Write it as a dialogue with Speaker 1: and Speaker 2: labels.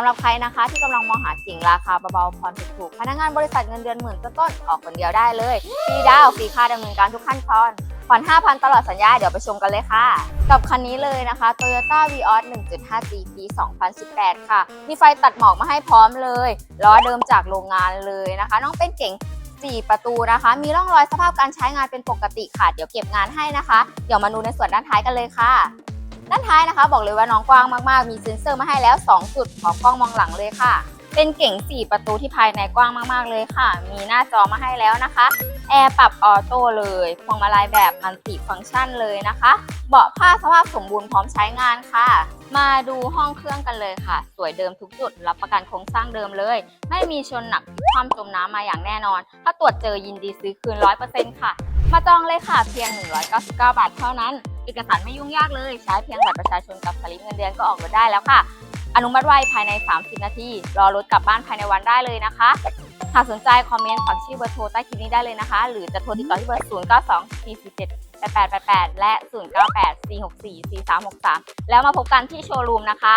Speaker 1: ำหรับใครนะคะที่กำลังมองหากิ่งราคาเบาๆผ่อนถูกๆพนักงานบริษัทเงินเดือนหมื่นต้นๆออกคนเดียวได้เลยฟรีดาวฟรีค่าดำเนินการทุกขั้นตอนผ่อน5,000 ตลอดสัญญา เดี๋ยวไปชมกันเลยค่ะ กับคันนี้เลยนะคะ Toyota Vios 1.5G ปี2018 ค่ะ มีไฟตัดหมอกมาให้พร้อมเลย ล้อเดิมจากโรงงานเลยนะคะ น้องเป็นเก๋ง4 ประตูนะคะ มีร่องรอยสภาพการใช้งานเป็นปกติค่ะ เดี๋ยวเก็บงานให้นะคะ เดี๋ยวมาดูในส่วนด้านท้ายกันเลยค่ะ ด้านท้ายนะคะ บอกเลยว่าน้องกว้างมากๆ มีเซ็นเซอร์มาให้แล้ว 2 จุดพร้อมกล้องมองหลังเลยค่ะ เป็นเก๋ง4 ประตูที่ภายในกว้างมากๆเลยค่ะ มีหน้าจอมาให้แล้วนะคะแอร์ปรับออโต้เลยพวงมาลัยแบบมัลติฟังก์ชันเลยนะคะ เบาะผ้าสภาพสมบูรณ์พร้อมใช้งานค่ะ มาดูห้องเครื่องกันเลยค่ะ สวยเดิมทุกจุด รับประกันโครงสร้างเดิมเลย ไม่มีชนหนักคว่ำจมน้ำมาอย่างแน่นอน ถ้าตรวจเจอยินดีซื้อคืน 100%ค่ะ มาจองเลยค่ะเพียง 199 บาทเท่านั้น เอกสารไม่ยุ่งยากเลย ใช้เพียงบัตรประชาชนกับสลิปเงินเดือนก็ออกรถได้แล้วค่ะ อนุมัติไวภายใน 30 นาที รอรถกลับบ้านภายในวันได้เลยนะคะ หากสนใจคอมเมนต์ฝากชื่อเบอร์โทรใต้คลิปนี้ได้เลยนะคะ หรือจะโทรติดต่อที่เบอร์ 0 9 2 4 4 7 8 8 8 8 และ 0 9 8 4 6 4 4 3 6 3 แล้วมาพบกันที่โชว์รูมนะคะ